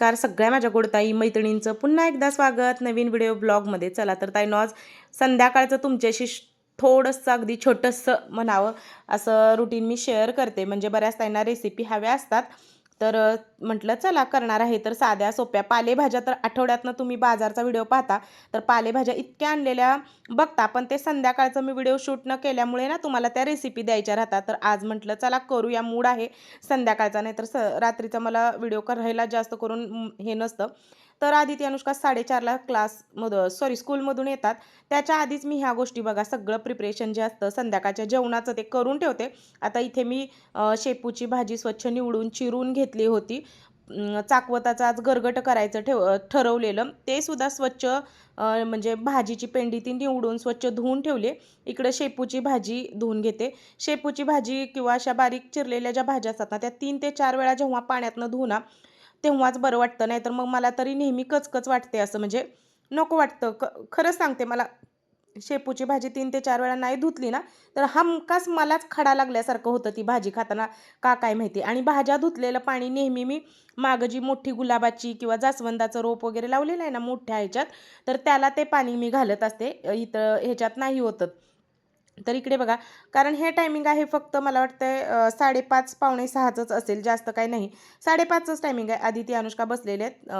नमस्कार सगळ्या माझ्या गोडताई मैत्रिणींचं पुन्हा एकदा स्वागत नवीन व्हिडिओ ब्लॉगमध्ये. चला तर ताई नॉज संध्याकाळचं तुमच्याशी थोडंसं अगदी छोटंसं म्हणावं असं रुटीन मी शेअर करते. म्हणजे बऱ्याच ताईंना रेसिपी हव्या असतात. तर म्हटलं चला करणार आहे. तर साध्या सोप्या पालेभाज्या तर आठवड्यातनं तुम्ही बाजारचा व्हिडिओ पाहता. तर पालेभाज्या इतक्या आणलेल्या बघता पण ते संध्याकाळचं मी व्हिडिओ शूट न केल्यामुळे ना तुम्हाला त्या रेसिपी द्यायच्या राहतात. तर आज म्हटलं चला करूया मूड आहे. संध्याकाळचा नाही तर स रात्रीचा मला व्हिडिओ करायला जास्त करून हे नसतं. तर आधी अनुष्का साडेचारला क्लासमध सॉरी स्कूलमधून येतात. त्याच्या आधीच मी ह्या गोष्टी बघा सगळं प्रिपरेशन जे असतं संध्याकाळच्या जेवणाचं ते करून ठेवते. आता इथे मी शेपूची भाजी स्वच्छ निवडून चिरून घेतली होती. चाकवताचा चाकवताचं आज गरगट करायचं ठेव ठरवलेलं. ते सुद्धा स्वच्छ म्हणजे भाजीची पेंडी ती निवडून स्वच्छ धुवून ठेवली. इकडं शेपूची भाजी धुवून घेते. शेपूची भाजी किंवा अशा बारीक चिरलेल्या ज्या भाज्या असतात ना त्या तीन ते चार वेळा जेव्हा पाण्यातनं धुवू ना तेव्हाच बरं वाटतं. नाही तर मग मला तरी नेहमी कचकच वाटते असं म्हणजे नको वाटतं. क खरंच सांगते मला शेपूची भाजी तीन ते चार वेळा नाही धुतली ना तर हमखास मलाच खडा लागल्यासारखं होतं ती भाजी खाताना. का काय माहिती? आणि भाज्या धुतलेलं पाणी नेहमी मी मागं जी मोठी गुलाबाची किंवा जास्वंदाचं रोप वगैरे लावलेलं आहे ना मोठ्या ह्याच्यात तर त्याला ते पाणी मी घालत असते. इथं ह्याच्यात नाही होतं तर इकडे बघा कारण हे टायमिंग आहे फक्त मला वाटतं साडेपाच पावणे सहाचंच असेल जास्त काही नाही. साडेपाचच टायमिंग आहे. आधी ती अनुष्का बसलेले आहेत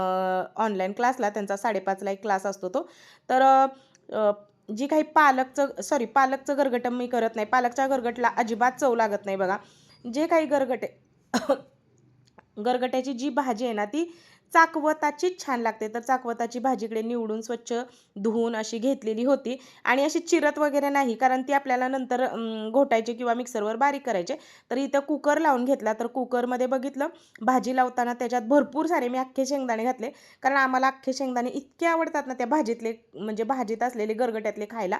ऑनलाईन क्लासला त्यांचा साडेपाचला एक क्लास असतो तो. तर जी काही पालकचं सॉरी पालकचं गरगटं मी करत नाही. पालकच्या गरगटला अजिबात चव लागत नाही बघा. जे काही गरगटे गरगट्याची जी भाजी आहे ना ती चाकवताचीच छान लागते. तर चाकवताची भाजीकडे निवडून स्वच्छ धुवून अशी घेतलेली होती. आणि अशी चिरत वगैरे नाही कारण ती आपल्याला नंतर घोटायची किंवा मिक्सरवर बारीक करायचे. तर इथं कुकर लावून घेतला. तर कुकरमध्ये बघितलं भाजी लावताना त्याच्यात भरपूर सारे मी अख्खे शेंगदाणे घातले. कारण आम्हाला अख्खे शेंगदाणे इतके आवडतात ना त्या भाजीतले म्हणजे भाजीत असलेले गरगट्यातले खायला.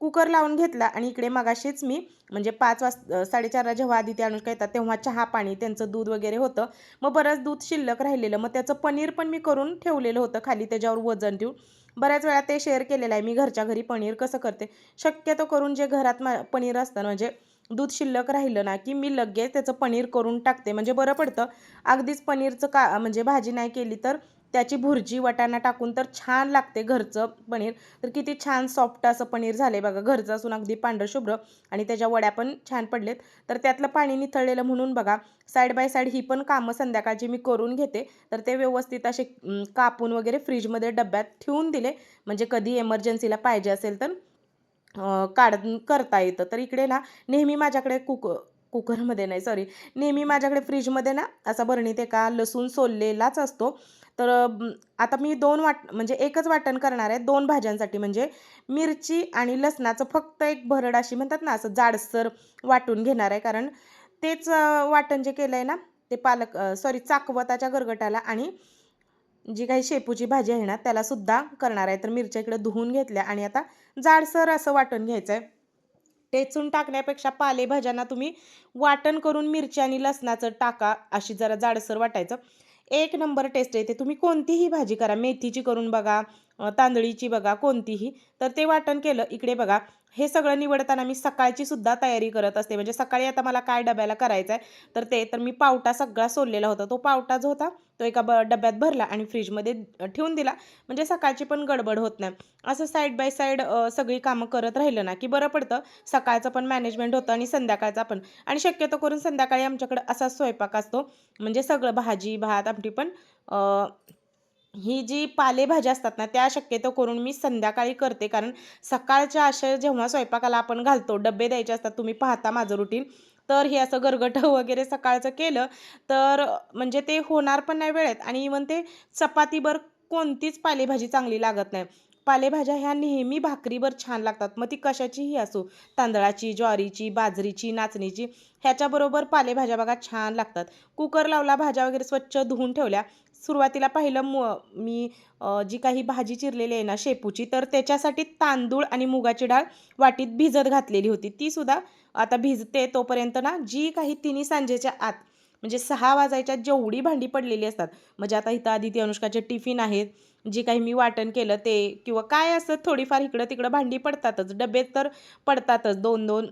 कुकर लावून घेतला आणि इकडे मगाशीच मी म्हणजे पाच वाज साडेचारला जेव्हा आधी ते अनुष्का येतात तेव्हा चहा पाणी त्यांचं दूध वगैरे होतं. मग बरंच दूध शिल्लक राहिलेलं. मग त्याचं पनीर पण मी करून ठेवलेलं होतं खाली त्याच्यावर वजन ठेवून बऱ्याच वेळा ते शेअर केलेलं आहे मी घरच्या घरी पनीर कसं करते? शक्यतो करून जे घरात मा पनीर असतं ना म्हणजे दूध शिल्लक राहिलं ना की मी लगेच त्याचं पनीर करून टाकते. म्हणजे बरं पडतं. अगदीच पनीरचं का म्हणजे भाजी नाही केली तर त्याची भुर्जी वाटाणा टाकून तर छान लागते घरचं पनीर. तर किती छान सॉफ्ट असं पनीर झाले बघा. घरचं असून अगदी पांढरं शुभ्र आणि त्याच्या वड्या पण छान पडलेत. तर त्यातलं पाणी निथळलेलं म्हणून बघा साईड बाय साईड ही पण कामं संध्याकाळची मी करून घेते. तर ते व्यवस्थित असे कापून वगैरे फ्रीजमध्ये डब्यात ठेवून दिले. म्हणजे कधी एमर्जन्सीला पाहिजे असेल तर काढ करता येतं. तर इकडे ना नेहमी माझ्याकडे कुक कुकरमध्ये नाही सॉरी नेहमी माझ्याकडे फ्रीजमध्ये ना असा भरणीत एका लसूण सोललेलाच असतो. तर आता मी दोन वाट म्हणजे एकच वाटण करणार आहे दोन भाज्यांसाठी. म्हणजे मिरची आणि लसणाचं फक्त एक भरड अशी म्हणतात ना असं जाडसर वाटून घेणार आहे. कारण तेच वाटण जे केलं आहे ना ते पालक सॉरी चाकवताच्या गरगटाला आणि जी काही शेपूची भाजी आहे ना त्यालासुद्धा करणार आहे. तर मिरच्या इकडे धुवून घेतल्या आणि आता जाडसर असं वाटण घ्यायचं आहे टेचून टाकण्यापेक्षा पालेभाज्यांना तुम्ही वाटण करून मिरची आणि लसणाचं टाका अशी जरा जाडसर वाटायचं. एक नंबर टेस्ट येते तुम्ही कोणतीही भाजी करा. मेथीची करून बघा. तांदळीची बघा कोणतीही तर ते वाटण केलं. इकडे बघा हे सगळं निवडताना मी सकाळची सुद्धा तयारी करत असते. म्हणजे सकाळी आता मला काय डब्याला करायचं आहे तर ते तर मी पावटा सगळा सोललेला होता. तो पावटा जो होता तो एका ब डब्यात भरला आणि फ्रीजमध्ये ठेवून दिला. म्हणजे सकाळची पण गडबड होत नाही. असं साईड बाय साईड सगळी कामं करत राहिलं ना की बरं पडतं. सकाळचं पण मॅनेजमेंट होतं आणि संध्याकाळचा पण. आणि शक्यतो करून संध्याकाळी आमच्याकडं असा स्वयंपाक असतो. म्हणजे सगळं भाजी भात आमटी पण ही जी पालेभाज्या असतात ना त्या शक्यतो करून मी संध्याकाळी करते. कारण सकाळच्या अशा जेव्हा स्वयंपाकाला आपण घालतो डबे द्यायचे असतात तुम्ही पाहता माझं रुटीन तर हे असं गरगटं वगैरे सकाळचं केलं तर म्हणजे ते होणार पण नाही वेळेत. आणि इवन ते चपातीवर कोणतीच पालेभाजी चांगली लागत नाही. पालेभाज्या ह्या नेहमी भाकरीवर छान लागतात. मग ती कशाचीही असो तांदळाची ज्वारीची बाजरीची नाचणीची ह्याच्याबरोबर पालेभाज्या बघा छान लागतात. कुकर लावला भाज्या वगैरे स्वच्छ धुवून ठेवल्या सुरुवातीला पाहिलं मु मी जी काही भाजी चिरलेली आहे ना शेपूची तर त्याच्यासाठी तांदूळ आणि मुगाची डाळ वाटीत भिजत घातलेली होती. ती सुद्धा आता भिजते तोपर्यंत ना जी काही तिन्ही सांजेच्या आत म्हणजे सहा वाजायच्या जेवढी भांडी पडलेली असतात म्हणजे आता इथं आधी ती अनुष्काचे टिफिन आहेत जी काही मी वाटण केलं ते किंवा काय असं थोडीफार इकडं तिकडं भांडी पडतातच डबे तर पडतातच दोन दोन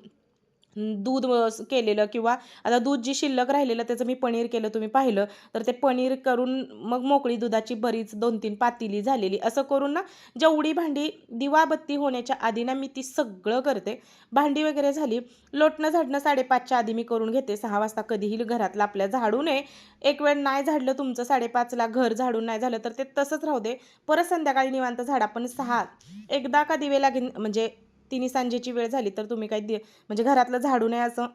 दूध केलेलं किंवा आता दूध जी शिल्लक राहिलेलं त्याचं मी पनीर केलं तुम्ही पाहिलं तर ते पनीर करून मग मोकळी दुधाची बरीच दोन तीन पातेली झालेली. असं करून ना जेवढी भांडी दिवाबत्ती होण्याच्या आधी ना मी ती सगळं करते. भांडी वगैरे झाली लोटणं झाडणं साडेपाचच्या आधी मी करून घेते. सहा वाजता कधीही घरातलं आपल्या झाडू नये. एक वेळ नाही झाडलं तुमचं साडेपाचला घर झाडून नाही झालं तर ते तसंच राहू दे. परत संध्याकाळी निवांत झाडा पण सहा एकदा का दिवे लागेल म्हणजे तिन्ही सांजेची वेळ झाली तर तुम्ही काही दे म्हणजे घरातलं झाडू नये असं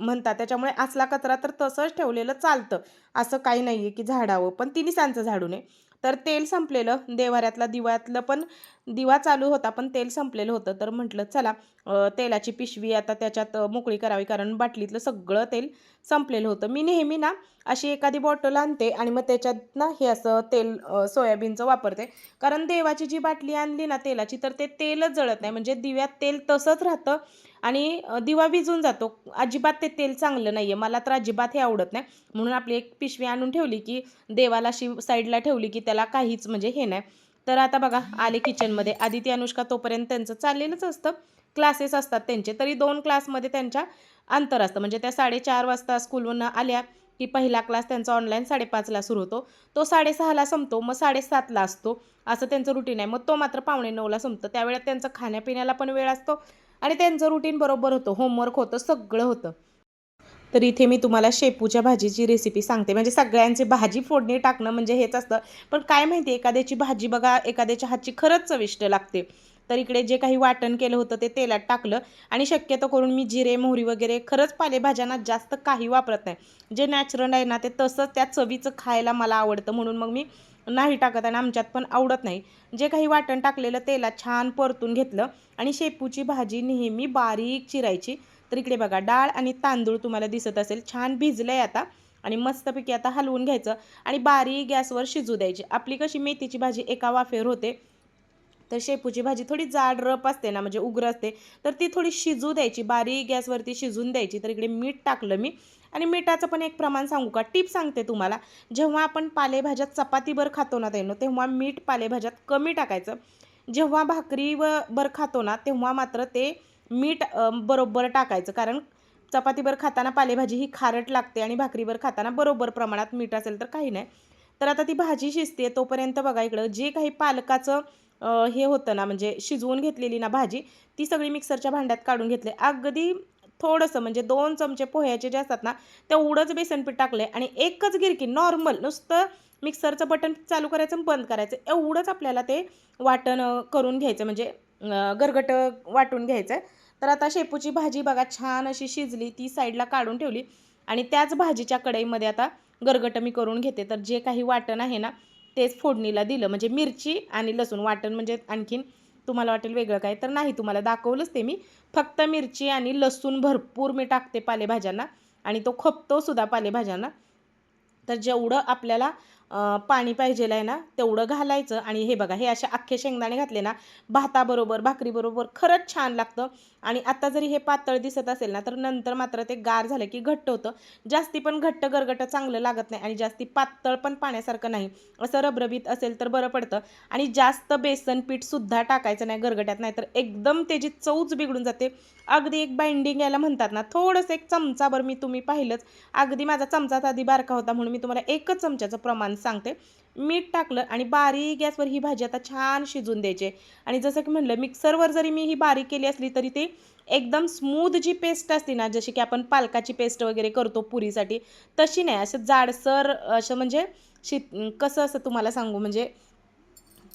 म्हणतात. त्याच्यामुळे असला कचरा तर तसंच ठेवलेलं चालतं. असं काही नाही आहे की झाडावं पण तिन्ही सांचं झाडू नये. तर तेल संपलेलं. देवाऱ्यातला दिव्यातलं पण दिवा चालू होता पण तेल संपलेलं होतं. तर म्हटलं चला तेलाची पिशवी आता त्याच्यात मोकळी करावी. कारण बाटलीतलं सगळं तेल संपलेलं होतं. मी नेहमी ना अशी एखादी बॉटल आणते आणि मग त्याच्यात ना हे असं तेल सोयाबीनचं वापरते. कारण देवाची जी बाटली आणली ना तेलाची तर ते तेलच जळत नाही. म्हणजे दिव्यात तेल तसंच राहतं. आणि दिवा विजून जातो. अजिबात ते तेल चांगलं नाही आहे मला तर अजिबात हे आवडत नाही. म्हणून आपली एक पिशवी आणून ठेवली की देवाला अशी साईडला ठेवली की त्याला काहीच म्हणजे हे नाही. तर आता बघा आले किचनमध्ये. आदिती अनुष्का तोपर्यंत त्यांचं चाललेलंच असतं. क्लासेस असतात त्यांचे. तरी दोन क्लासमध्ये त्यांच्या अंतर असतं. म्हणजे त्या साडेचार वाजता स्कूलवरून आल्या की पहिला क्लास त्यांचा ऑनलाईन साडेपाचला सुरू होतो. तो साडेसहाला संपतो. मग साडेसातला असतो. असं त्यांचं रुटीन आहे. मग तो मात्र पावणे नऊला संपतो. त्यावेळेत त्यांचं खाण्यापिण्याला पण वेळ असतो. आणि त्यांचं रुटीन बरोबर होतं. होमवर्क होतं सगळं होतं. तर इथे मी तुम्हाला शेपूच्या भाजीची रेसिपी सांगते. म्हणजे सगळ्यांची भाजी फोडणी टाकणं म्हणजे हेच असतं. पण काय माहिती एखाद्याची भाजी बघा एखाद्याच्या हातची खरंच चविष्ट लागते. तर इकडे जे काही वाटण केलं होतं ते तेलात टाकलं आणि शक्यतो करून मी जिरे मोहरी वगैरे खरंच पालेभाज्यांना जास्त काही वापरत नाही. जे नॅचरल आहे ना ते तसंच त्या चवीचं खायला मला आवडतं. म्हणून मग मी नाही टाकत आणि आमच्यात पण आवडत नाही. जे काही वाटण टाकलेलं तेला छान परतून घेतलं आणि शेपूची भाजी नेहमी बारीक चिरायची. तर इकडे बघा डाळ आणि तांदूळ तुम्हाला दिसत असेल छान भिजलंय आता आणि मस्तपैकी आता हलवून घ्यायचं आणि बारीक गॅसवर शिजू द्यायची. आपली कशी मेथीची भाजी एका वाफेवर होते तर शेपूची भाजी थोडी जाड रप असते ना म्हणजे उग्र असते तर ती थोडी शिजू द्यायची बारीक गॅसवरती शिजून द्यायची. तर इकडे मीठ टाकलं मी आणि मिठाचं पण एक प्रमाण सांगू का? टिप सांगते तुम्हाला. जेव्हा आपण पालेभाज्यात चपातीवर खातो ना तेनो तेव्हा मीठ पालेभाज्यात कमी टाकायचं. जेव्हा भाकरीवर बर खातो ना तेव्हा मात्र ते मीठ बरोबर टाकायचं. कारण चपातीवर खाताना पालेभाजी ही खारट लागते आणि भाकरीवर खाताना बरोबर प्रमाणात मीठ असेल तर काही नाही. तर आता ती भाजी शिजते तोपर्यंत बघा इकडं जे काही पालकाचं हे होतं ना म्हणजे शिजवून घेतलेली ना भाजी ती सगळी मिक्सरच्या भांड्यात काढून घेतले. अगदी थोडंसं म्हणजे दोन चमचे पोह्याचे जे असतात ना तेवढंच बेसनपीठ टाकले आणि एकच गिरकी नॉर्मल नुसतं मिक्सरचं बटन चालू करायचं आणि बंद करायचं. एवढंच आपल्याला ते वाटण करून घ्यायचं म्हणजे गरगट वाटून घ्यायचं. तर आता शेपूची भाजी बघा छान अशी शिजली ती साईडला काढून ठेवली आणि त्याच भाजीच्या कढईमध्ये आता गरगट मी करून घेते. तर जे काही वाटण आहे ना तेच फोडणीला दिलं. म्हणजे मिरची आणि लसूण वाटण म्हणजे आणखीन तुम्हाला वाटेल वेगळं काय. तर नाही तुम्हाला दाखवलंच ते मी. फक्त मिरची आणि लसूण भरपूर मी टाकते पालेभाज्यांना आणि तो खपतो सुद्धा पालेभाज्यांना. तर जेवढं आपल्याला पाणी पाहिजेल आहे ना तेवढं घालायचं. आणि हे बघा हे असे अख्खे शेंगदाणे घातले ना भाताबरोबर भाकरीबरोबर खरंच छान लागतं. आणि आता जरी हे पातळ दिसत असेल ना तर नंतर मात्र ते गार झालं की घट्ट होतं. जास्ती पण घट्ट गरगट चांगलं लागत नाही आणि जास्ती पातळ पण पाण्यासारखं नाही. असं रबरबीत असेल तर बरं पडतं. आणि जास्त बेसन पीठसुद्धा टाकायचं नाही गरगट्यात नाही तर एकदम त्याची चवच बिघडून जाते. अगदी एक बाइंडिंग याला म्हणतात ना थोडंसं एक चमचाभर मी तुम्ही पाहिलंच. अगदी माझा चमचाच आधी बारका होता म्हणून मी तुम्हाला एकच चमच्याचं प्रमाण सांगते. मीठ टाकलं आणि बारीक गॅसवर ही भाजी आता छान शिजून द्यायची आणि जसं की म्हणलं मिक्सरवर जरी मी ही बारीक केली असली तरी ते एकदम स्मूथ जी पेस्ट असते ना जशी की आपण पालकाची पेस्ट वगैरे करतो पुरीसाठी तशी नाही. असं जाडसर असं म्हणजे शि कसं असं तुम्हाला सांगू म्हणजे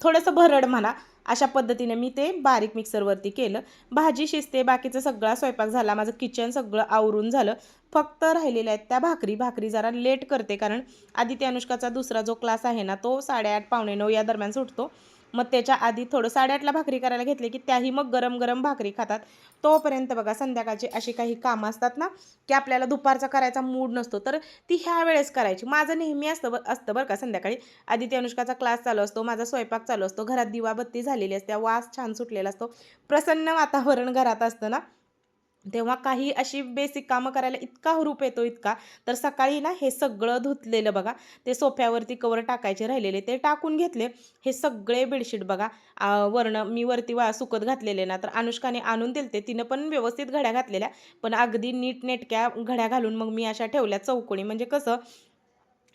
थोडंसं भरड म्हणा अशा पद्धतीने मी ते बारीक मिक्सरवरती केलं. भाजी शिजते बाकीचा सगळा स्वयंपाक झाला माझं किचन सगळं आवरून झालं. फक्त राहिलेल्या आहेत त्या भाकरी. भाकरी जरा लेट करते कारण आदित्य अनुष्काचा दुसरा जो क्लास आहे ना तो साडेआठ पावणे नऊ या दरम्यान सुटतो. मग त्याच्या आधी थोडं साडेआठला भाकरी करायला घेतले की त्याही मग गरम गरम भाकरी खातात. तोपर्यंत बघा संध्याकाळची अशी काही कामं असतात ना की आपल्याला दुपारचा करायचा मूड नसतो. तर ती ह्या वेळेस करायची. माझं नेहमी असतं ब- असतं बरं का संध्याकाळी. आदित्य अनुष्काचा क्लास चालू असतो माझा स्वयंपाक चालू असतो. घरात दिवाबत्ती झालेली असते. वास छान सुटलेला असतो. प्रसन्न वातावरण घरात असतं ना. तेव्हा काही अशी बेसिक कामं करायला इतका हुरूप येतो इतका तर सकाळी ना हे सगळं धुतलेलं बघा ते सोफ्यावरती कवर टाकायचे राहिलेले ते टाकून घेतले हे सगळे बेडशीट बघा वर्ण मी वरती वा सुकत घातलेले ना तर अनुष्काने आणून दिले ते तिनं पण व्यवस्थित घड्या घातलेल्या पण अगदी नीट नेटक्या घड्या घालून मग मी अशा ठेवल्या चौकोनी म्हणजे कसं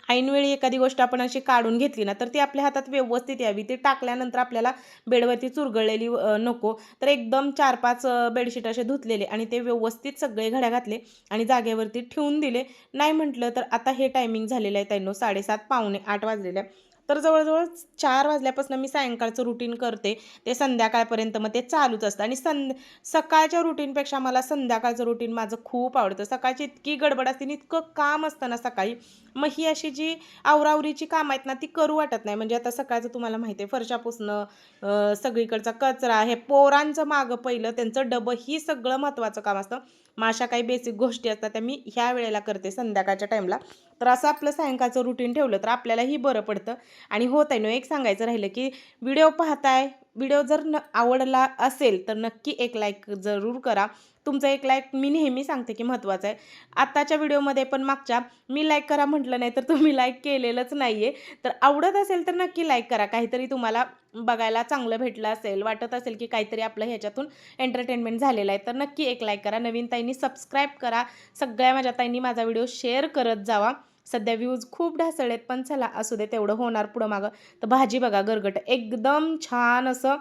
ऐनवेळी एखादी गोष्ट आपण अशी काढून घेतली ना तर ती आपल्या हातात व्यवस्थित यावी. ती टाकल्यानंतर आपल्याला बेडवरती चुरगळलेली नको. तर एकदम चार पाच बेडशीट असे धुतलेले आणि ते व्यवस्थित सगळे घड्या घातले आणि जागेवरती ठेवून दिले. नाही म्हटलं तर आता हे टायमिंग झालेलं आहे त्यांनो साडेसात पावणे आठ वाजलेले आहे. तर जवळजवळ चार वाजल्यापासून मी सायंकाळचं रुटीन करते. ते संध्याकाळपर्यंत मग ते चालूच असतं. आणि संध सकाळच्या रुटीनपेक्षा मला संध्याकाळचं रुटीन माझं खूप आवडतं. सकाळची इतकी गडबड असते आणि इतकं काम असतं ना सकाळी मग ही अशी जी आवरावरीची कामं आहेत ना ती करू वाटत नाही. म्हणजे आता सकाळचं तुम्हाला माहिती आहे फरशा पुसणं सगळीकडचा कचरा हे पोरांचं मागं पहिलं त्यांचं डबं ही सगळं महत्त्वाचं काम असतं. मग अशा काही बेसिक गोष्टी असतात त्या मी ह्या वेळेला करते संध्याकाळच्या टाईमला तर असं आपलं सायंकाळचं रुटीन ठेवलं तर आपल्यालाही बरं पडतं. आणि होत आहे न एक सांगायचं राहिलं की व्हिडिओ पाहताय व्हिडिओ जर न आवडला असेल तर नक्की एक लाईक जरूर करा. तुमचं एक लाईक मी नेहमी सांगते की महत्त्वाचं आहे. आत्ताच्या व्हिडिओमध्ये पण मागच्या मी लाईक करा म्हटलं नाही तर तुम्ही लाईक केलेलंच नाही आहे तर आवडत असेल तर नक्की लाईक करा. काहीतरी तुम्हाला बघायला चांगलं भेटलं असेल वाटत असेल की काहीतरी आपलं ह्याच्यातून एंटरटेनमेंट झालेलं आहे तर नक्की एक लाईक करा. नवीन ताईंनी सबस्क्राईब करा. सगळ्या माझ्या ताईंनी माझा व्हिडिओ शेअर करत जावा. सध्या व्ह्यूज खूप ढासळेत पण चला असू दे तेवढं होणार पुढं मागं. तर भाजी बघा गरगट. एकदम छान असं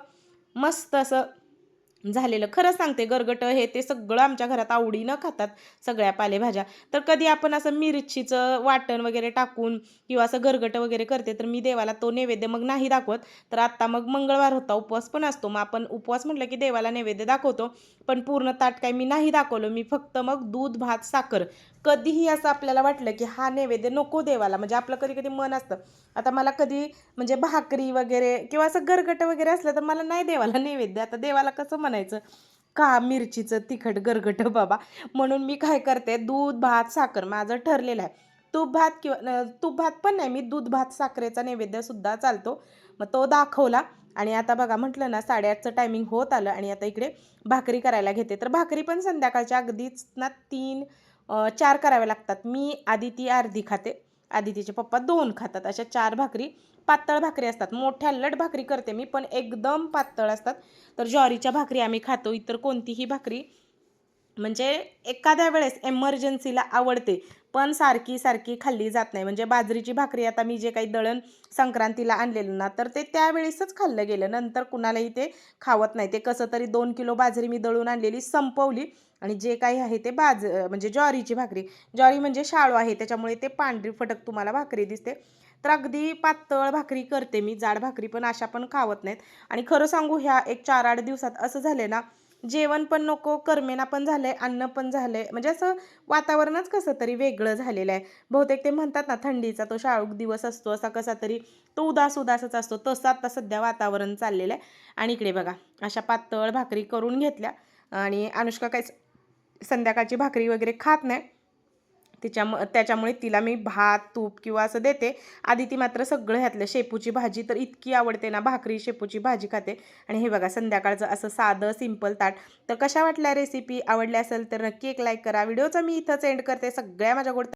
मस्त असं झालेलं. खरं सांगते गरगट हे ते सगळं आमच्या घरात आवडीनं खातात सगळ्या पालेभाज्या. तर कधी आपण असं मिरचीचं वाटण वगैरे टाकून किंवा असं गरगट वगैरे करते तर मी देवाला तो नैवेद्य मग नाही दाखवत. तर आत्ता मग मंगळवार होता उपवास पण असतो. मग आपण उपवास म्हटलं की देवाला नैवेद्य दाखवतो पण पूर्ण ताट काय मी नाही दाखवलं. मी फक्त मग दूध भात साखर कधीही असं आपल्याला वाटलं की हा नैवेद्य नको देवाला. म्हणजे आपलं कधी कधी मन असतं आता मला कधी म्हणजे भाकरी वगैरे किंवा असं गरगट वगैरे असलं तर मला नाही देवाला नैवेद्य. आता देवाला कसं म्हणायचं? का मिरचीचं तिखट गरगट बाबा? म्हणून मी काय करते दूध भात साखर माझं ठरलेलं आहे. तूप भात किंवा तूप भात पण नाही मी दूध भात साखरेचा नैवेद्यसुद्धा चालतो. मग तो दाखवला आणि आता बघा म्हटलं ना साडेआठचं टायमिंग होत आलं आणि आता इकडे भाकरी करायला घेते. तर भाकरी पण संध्याकाळच्या अगदीच ना तीन चार कराव्या लागतात. मी आदिती अर्धी खाते. आदितीचे पप्पा दोन खातात. अशा चार भाकरी पातळ भाकरी असतात. मोठ्या लट भाकरी करते मी पण एकदम पातळ असतात. तर ज्वारीच्या भाकरी आम्ही खातो. इतर कोणतीही भाकरी. म्हणजे एखाद्या वेळेस एमर्जन्सीला आवडते. पण सारखी सारखी खाल्ली जात नाही. म्हणजे बाजरीची भाकरी आता मी जे काही दळण संक्रांतीला आणलेलं ना तर ते त्यावेळेसच खाल्लं गेलं. नंतर कुणालाही ते खावत नाही. ते कसं तरी दोन किलो बाजरी मी दळून आणलेली संपवली आणि जे काही आहे ते बाज म्हणजे ज्वारीची भाकरी. ज्वारी म्हणजे शाळू आहे त्याच्यामुळे ते पांढरी फटक तुम्हाला भाकरी दिसते. तर अगदी पातळ भाकरी करते मी जाड भाकरी पण अशा पण खावत नाहीत. आणि खरं सांगू ह्या एक चार आठ दिवसात असं झालं ना जेवण पण नको करमेना पण झालं आहे अन्न पण झालं आहे म्हणजे असं वातावरणच कसं तरी वेगळं झालेलं आहे. बहुतेक ते म्हणतात ना थंडीचा तो शाळूक दिवस असतो असा कसा तरी तो उदास उदासच असतो. तसं आता सध्या वातावरण चाललेलं आहे. आणि इकडे बघा अशा पातळ भाकरी करून घेतल्या. आणि अनुष्का काय संध्याकाळची भाकरी वगैरे खात नाही. तिच्याम त्याच्यामुळे तिला मी भात तूप किंवा असं देते. आधी ती मात्र सगळं ह्यातलं शेपूची भाजी तर इतकी आवडते ना भाकरी शेपूची भाजी खाते. आणि हे बघा संध्याकाळचं असं साधं सिंपल ताट. तर कशा वाटल्या रेसिपी आवडल्या असेल तर नक्की एक लाईक करा. व्हिडिओचा मी इथंच एंड करते. सगळ्या माझ्या गोड